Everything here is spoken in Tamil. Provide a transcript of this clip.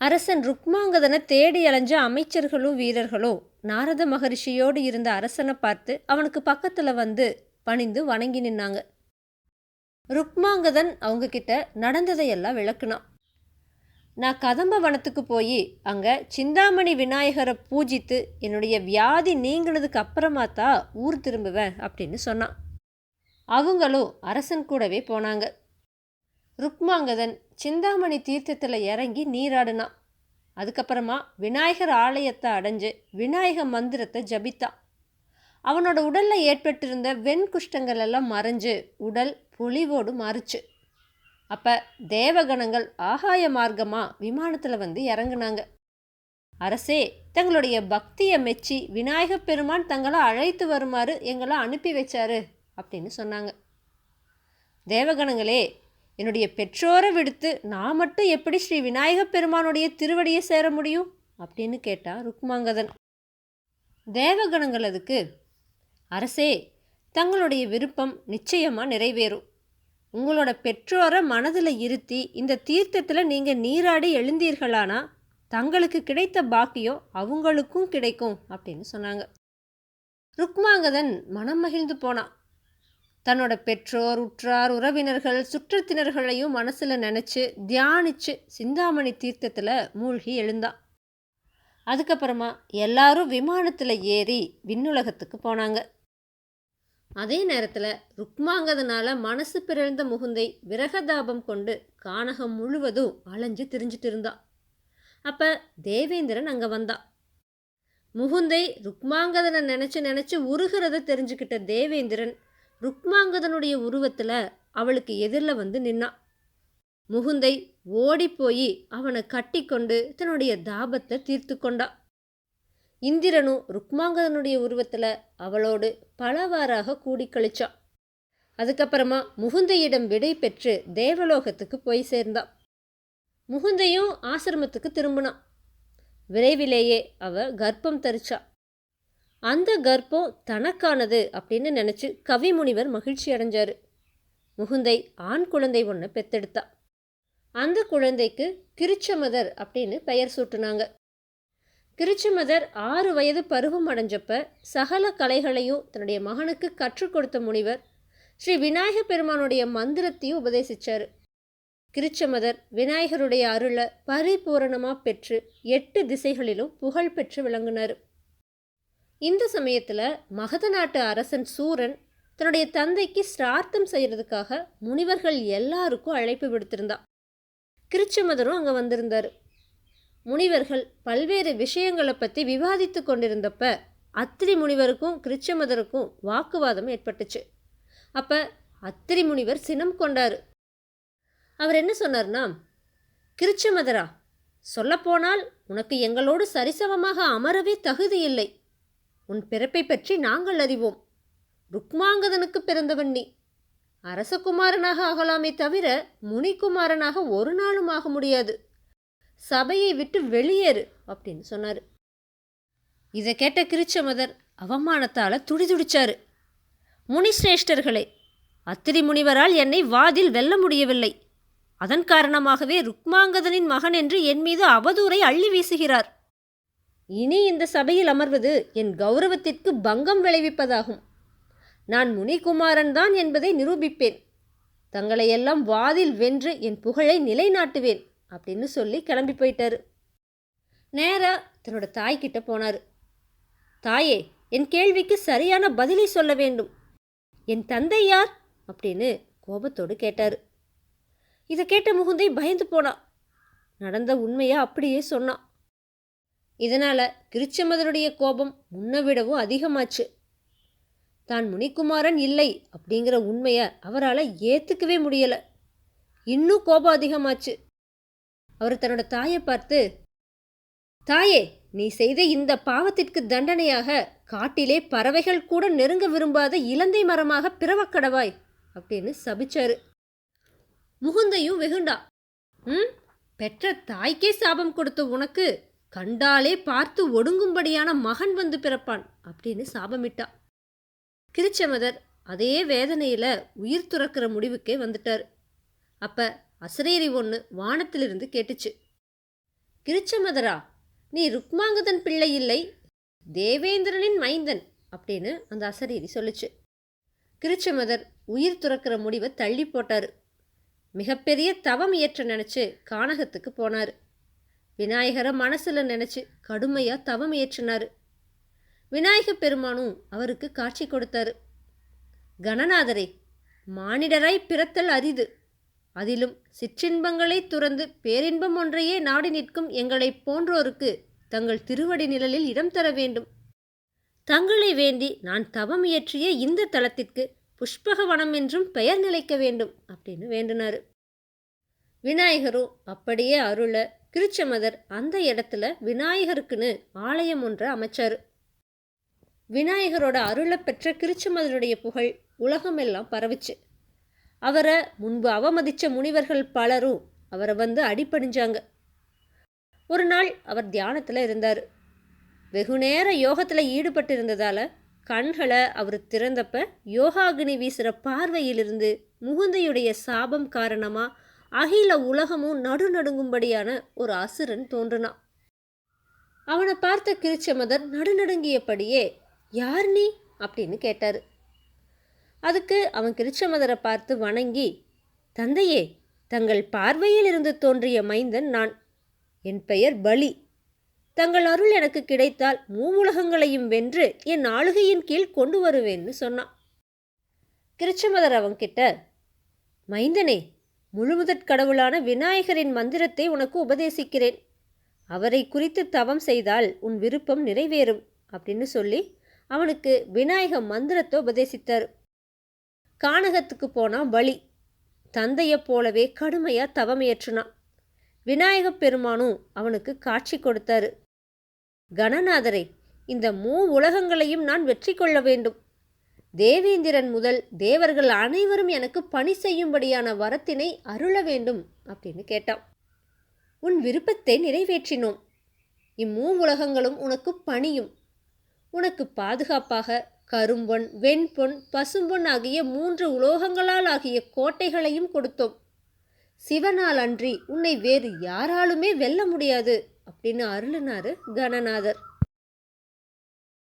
அரசன் ருக்மாங்கதனை தேடி அலைஞ்ச அமைச்சர்களும் வீரர்களும் நாரத மகரிஷியோடு இருந்த அரசனை பார்த்து அவனுக்கு பக்கத்தில் வந்து பணிந்து வணங்கி நின்னாங்க. ருக்மாங்கதன் அவங்க கிட்ட நடந்ததையெல்லாம் விளக்குனான். நான் கதம்ப வனத்துக்கு போய் அங்கே சிந்தாமணி விநாயகரை பூஜித்து என்னுடைய வியாதி நீங்கினதுக்கு அப்புறமா தான் ஊர் திரும்புவேன் அப்படின்னு சொன்னான். அவங்களும் அரசன் கூடவே போனாங்க. ருக்மாங்கதன் சிந்தாமணி தீர்த்தத்தில் இறங்கி நீராடினான் அதுக்கப்புறமா விநாயகர் ஆலயத்தை அடைஞ்சு விநாயக மந்திரத்தை ஜபித்தான் அவனோட உடலில் ஏற்பட்டிருந்த வெண்குஷ்டங்கள் எல்லாம் மறைஞ்சு உடல் பொலிவோடு மாறுச்சு. அப்போ தேவகணங்கள் ஆகாய மார்க்கமாக விமானத்தில் வந்து இறங்குனாங்க. அரசே தங்களுடைய பக்தியை மெச்சி விநாயக பெருமான் தங்களை அழைத்து வருமாறு எங்களை அனுப்பி வச்சாரு அப்படின்னு சொன்னாங்க. தேவகணங்களே என்னுடைய பெற்றோரை விடுத்து நான் மட்டும் எப்படி ஸ்ரீ விநாயகப் பெருமானுடைய திருவடியை சேர முடியும்? அப்படின்னு கேட்டான் ருக்மாங்கதன். தேவகணங்கள் அதுக்கு. அரசே தங்களுடைய விருப்பம் நிச்சயமாக நிறைவேறும். உங்களோட பெற்றோரை மனதில் இருத்தி இந்த தீர்த்தத்தில் நீங்கள் நீராடி எழுந்தீர்களானா தங்களுக்கு கிடைத்த பாக்கியம் அவங்களுக்கும் கிடைக்கும் அப்படின்னு சொன்னாங்க. ருக்மாங்கதன் மனம் மகிழ்ந்து போனான் தன்னோட பெற்றோர் உற்றார் உறவினர்கள் சுற்றத்தினர்களையும் மனசில் நினச்சி தியானிச்சு சிந்தாமணி தீர்த்தத்தில் மூழ்கி எழுந்தான் அதுக்கப்புறமா எல்லாரும் விமானத்தில் ஏறி விண்ணுலகத்துக்கு போனாங்க. அதே நேரத்தில் ருக்மாங்கதனால மனசு பிறழ்ந்த முகுந்தை விரகதாபம் கொண்டு கானகம் முழுவதும் அலைஞ்சு திரிஞ்சிட்டு இருந்தான் அப்போ தேவேந்திரன் அங்கே வந்தான் முகுந்தை ருக்மாங்கதனை நினச்சி நினச்சி உருகிறத தெரிஞ்சுக்கிட்ட தேவேந்திரன் ருக்மாங்கதனுடைய உருவத்தில் அவளுக்கு எதிரில் வந்து நின்னான் முகுந்தை ஓடிப்போய் அவனை கட்டிக்கொண்டு தன்னுடைய தாபத்தை தீர்த்து கொண்டா. இந்திரனும் ருக்மாங்கதனுடைய உருவத்தில் அவளோடு பலவாறாக கூடி கழிச்சான் அதுக்கப்புறமா முகுந்தையிடம் விடை பெற்று தேவலோகத்துக்கு போய் சேர்ந்தான் முகுந்தையும் ஆசிரமத்துக்கு திரும்பினான் விரைவிலேயே அவ கர்ப்பம் தரிச்சா. அந்த கர்ப்பம் தனக்கானது அப்படின்னு நினச்சி கவிமுனிவர் மகிழ்ச்சி அடைஞ்சார். முகுந்தை ஆண் குழந்தை ஒன்று பெத்தெடுத்தா. அந்த குழந்தைக்கு கிருச்சமதர் அப்படின்னு பெயர் சூட்டுனாங்க. கிருச்சமதர் ஆறு வயது பருவம் அடைஞ்சப்ப சகல கலைகளையும் தன்னுடைய மகனுக்கு கற்றுக் கொடுத்த முனிவர் ஸ்ரீ விநாயக பெருமானுடைய மந்திரத்தையும் உபதேசிச்சார். கிருச்சமதர் விநாயகருடைய அருளை பரிபூரணமாக பெற்று எட்டு திசைகளிலும் புகழ் பெற்று விளங்கினார். இந்த சமயத்தில் மகத நாட்டு அரசன் சூரன் தன்னுடைய தந்தைக்கு சிரார்த்தம் செய்கிறதுக்காக முனிவர்கள் எல்லாருக்கும் அழைப்பு விடுத்திருந்தான் கிருச்சமதரும் அங்கே வந்திருந்தார். முனிவர்கள் பல்வேறு விஷயங்களை பற்றி விவாதித்து கொண்டிருந்தப்ப அத்திரி முனிவருக்கும் கிருச்சமதருக்கும் வாக்குவாதம் ஏற்பட்டுச்சு. அப்போ அத்திரி முனிவர் சினம் கொண்டார். அவர் என்ன சொன்னார்னா கிருச்சமதரா சொல்லப்போனால் உனக்கு எங்களோடு சரிசமமாக அமரவே தகுதி இல்லை. உன் பிறப்பை பற்றி நாங்கள் அறிவோம். ருக்மாங்கதனுக்கு பிறந்தவன் நீ. அரசகுமாரனாக ஆகலாமே தவிர முனிக்குமாரனாக ஒரு நாளும் ஆக முடியாது. சபையை விட்டு வெளியேறு அப்படின்னு சொன்னார். இதை கேட்ட கிருச்சமதர் அவமானத்தால் துடிதுடிச்சாரு. முனிசிரேஷ்டர்களே அத்திரி முனிவரால் என்னை வாதில் வெல்ல முடியவில்லை. அதன் காரணமாகவே ருக்மாங்கதனின் மகன் என்று என் மீது அவதூரை அள்ளி வீசுகிறார். இனி இந்த சபையில் அமர்வது என் கௌரவத்திற்கு பங்கம் விளைவிப்பதாகும். நான் முனிகுமாரன் தான் என்பதை நிரூபிப்பேன். தங்களையெல்லாம் வாதில் வென்று என் புகழை நிலைநாட்டுவேன் அப்படின்னு சொல்லி கிளம்பி போயிட்டாரு. நேராக தன்னோட தாய்கிட்ட போனார். தாயே என் கேள்விக்கு சரியான பதிலை சொல்ல வேண்டும். என் தந்தை யார்? அப்படின்னு கோபத்தோடு கேட்டார். இதை கேட்ட முகுந்தை பயந்து போனா. நடந்த உண்மையை அப்படியே சொன்னான் இதனால் கிருச்சமதருடைய கோபம் முன்னை விடவும் அதிகமாச்சு. தான் முனிக்குமாரன் இல்லை அப்படிங்கிற உண்மையை அவரால் ஏற்றுக்கவே முடியலை. இன்னும் கோபம் அதிகமாச்சு. அவர் தன்னோட தாயை பார்த்து தாயே நீ செய்த இந்த பாவத்திற்கு தண்டனையாக காட்டிலே பறவைகள் கூட நெருங்க விரும்பாத இலந்தை மரமாக பிறவக்கடவாய் அப்படின்னு சபிச்சாரு. முகுந்தையும் வெகுண்டா ம் பெற்ற தாய்க்கே சாபம் கொடுத்த உனக்கு கண்டாலே பார்த்து ஒடுங்கும்படியான மகன் வந்து பிறப்பான் அப்படின்னு சாபமிட்டா. கிருச்சமதர் அதே வேதனையில் உயிர் துறக்கிற முடிவுக்கே வந்துட்டார். அப்போ அசரேரி ஒன்று வானத்திலிருந்து கேட்டுச்சு. கிருச்சமதரா நீ ருக்மாங்கதன் பிள்ளை இல்லை தேவேந்திரனின் மைந்தன் அப்படின்னு அந்த அசரீரி சொல்லுச்சு. கிருச்சமதர் உயிர் துறக்கிற முடிவை தள்ளி போட்டார். மிகப்பெரிய தவம் இயற்ற நினச்சி கானகத்துக்கு போனார். விநாயகரை மனசில் நினச்சி கடுமையாக தவம் இயற்றினார் விநாயக பெருமானும் அவருக்கு காட்சி கொடுத்தாரு. கணநாதரே மானிடராய் பிறத்தல் அரிது. அதிலும் சிற்றின்பங்களை துறந்து பேரின்பம் ஒன்றையே நாடி நிற்கும் எங்களைப் போன்றோருக்கு தங்கள் திருவடி நிழலில் இடம் தர வேண்டும். தங்களை வேண்டி நான் தவம் இயற்றிய இந்த தலத்திற்கு புஷ்பகவனம் என்றும் பெயர் நிலைக்க வேண்டும் அப்படின்னு வேண்டினார். விநாயகரும் அப்படியே அருள கிருச்சமதர் அந்த இடத்துல விநாயகருக்குன்னு ஆலயம் ஒன்றை அமைச்சார். விநாயகரோட அருளை பெற்ற கிருச்சமதருடைய புகழ் உலகமெல்லாம் பரவுச்சு. அவரை முன்பு அவமதித்த முனிவர்கள் பலரும் அவரை வந்து அடிப்படிஞ்சாங்க ஒரு நாள் அவர் தியானத்தில் இருந்தார். வெகு நேர யோகத்தில் ஈடுபட்டு இருந்ததால் கண்களை அவர் திறந்தப்ப யோகாகினி வீசுகிற பார்வையிலிருந்து முகுந்தையுடைய சாபம் காரணமாக அகில உலகமும் நடுநடுங்கும்படியான ஒரு அசுரன் தோன்றினான். அவனை பார்த்த கிருச்சமதர் நடுநடுங்கியபடியே யார் நீ? அப்படின்னு கேட்டார். அதுக்கு அவன் கிருச்சமதரை பார்த்து வணங்கி தந்தையே தங்கள் பார்வையில் இருந்து தோன்றிய மைந்தன் நான். என் பெயர் பலி. தங்கள் அருள் எனக்கு கிடைத்தால் மூவுலகங்களையும் வென்று என் ஆளுகையின் கீழ் கொண்டு வருவேன்னு சொன்னான். கிருச்சமதர் அவன்கிட்ட மைந்தனே முழுமுதற் கடவுளான விநாயகரின் மந்திரத்தை உனக்கு உபதேசிக்கிறேன். அவரை குறித்து தவம் செய்தால் உன் விருப்பம் நிறைவேறும் அப்படின்னு சொல்லி அவனுக்கு விநாயக மந்திரத்தை உபதேசித்தார். கானகத்துக்கு போனான் பலி தந்தையைப் போலவே கடுமையாக தவம் ஏற்றுனான். விநாயகப் பெருமானும் அவனுக்கு காட்சி கொடுத்தாரு. கணநாதரே இந்த மூ உலகங்களையும் நான் வெற்றி கொள்ள வேண்டும். தேவேந்திரன் முதல் தேவர்கள் அனைவரும் எனக்கு பணி செய்யும்படியான வரத்தினை அருள வேண்டும் அப்படின்னு கேட்டான். உன் விருப்பத்தை நிறைவேற்றினோம். இம்மூவுலகங்களும் உனக்கு பணியும். உனக்கு பாதுகாப்பாக கரும்பொன் வெண்பொன் பசும்பொன் ஆகிய மூன்று உலோகங்களால் ஆகிய கோட்டைகளையும் கொடுத்தோம். சிவனால் அன்றி உன்னை வேறு யாராலுமே வெல்ல முடியாது அப்படின்னு அருளினாரு கணநாதர்.